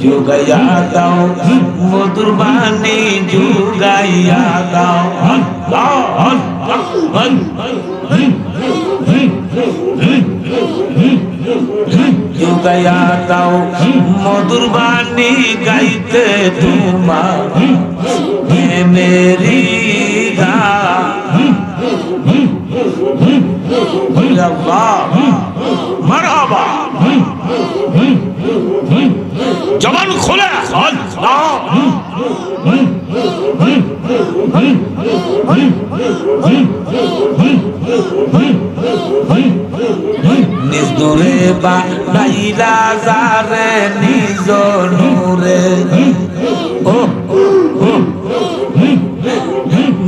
जो गया दाओ वो मधुर जो गया दाओ। जुगया दाओ मधुर बाने गाइते धुमा। मेरी জবান খোলে। আল্লাহ নিজ নিজ নূরে। ও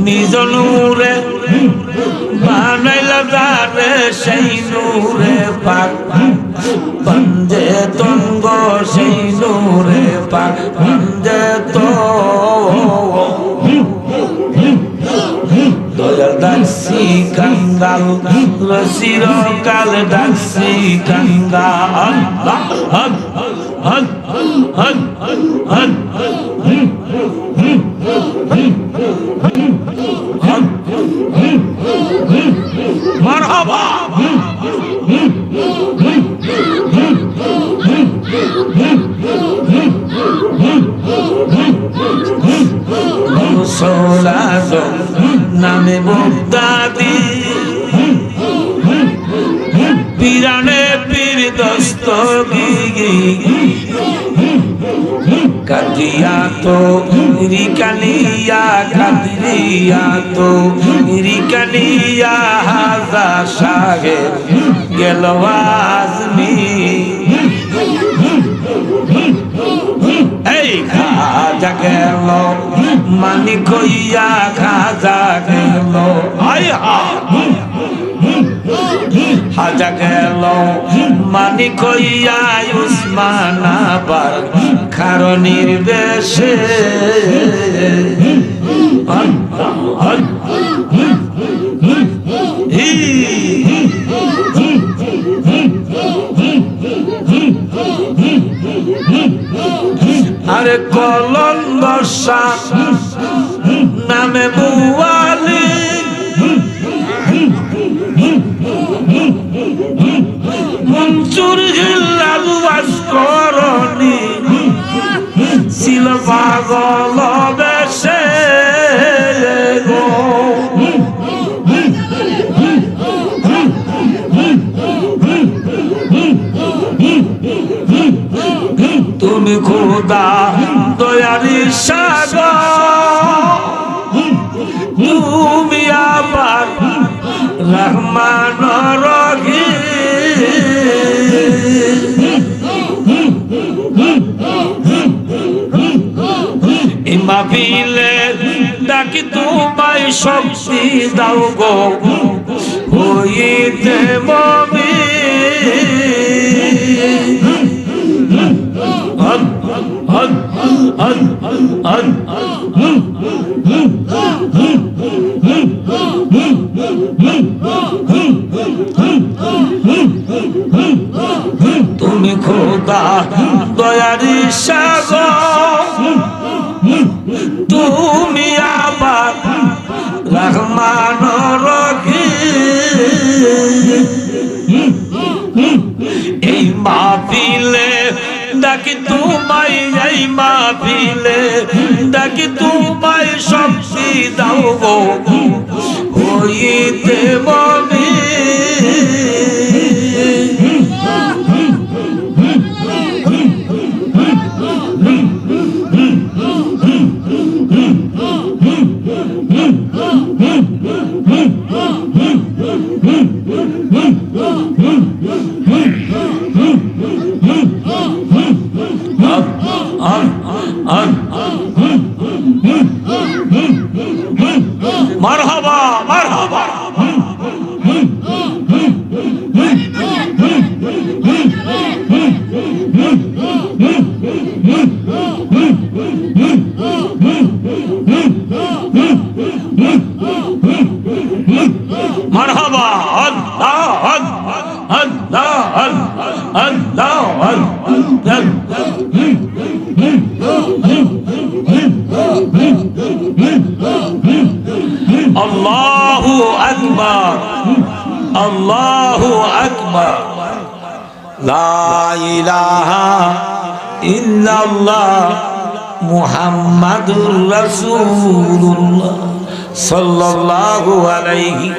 নিজ নূরে বানাইলা যারে সেই নূরে পাক। পঞ্জে তঙ্গ সেই নূরে পাক পঞ্জে তো। দয়াল ডাকছি কাঙ্গাল রসির কাল ডাকছি মারহাবা! নামে মুক্তাদি। পিরানে পীর দস্তগি কাদিয়া তো রিকালিয়া কাদিয়া তো রিকালিয়া হাজা সাগে গেল আজমি। এই খাজা গেল মানি কইয়া খাজা গেল। হাজা গেল মানি কইয়া উসমান আবার কারণের আরে বর্ষা নামে বুয়ালি মনসুর হিল্লাল ওয়াসকরণি ছিল পাগল বেশে তুমি খোদা সাগর। তুমি আবার রহমান রহি ইমাবিলে ডাকি তোমায় শক্তি দাও গো। হইতে মমি তুমি খোদা দয়ারি তুমি আবার রহমান রকি এই মাহফিলে তোমায় এই মাহফিলে ডাকি তোমায় শক্তি দাও গো। হইতে মমি মারহাবা মারহাবা। মারহাবা আল্লাহ আল্লাহ আল্লাহ আল্লাহ আল্লাহু আকবার। আল্লাহু আকবার। লা ইলাহা ইল্লাল্লাহ মুহাম্মাদুর রাসূলুল্লাহ সাল্লাল্লাহু আলাইহি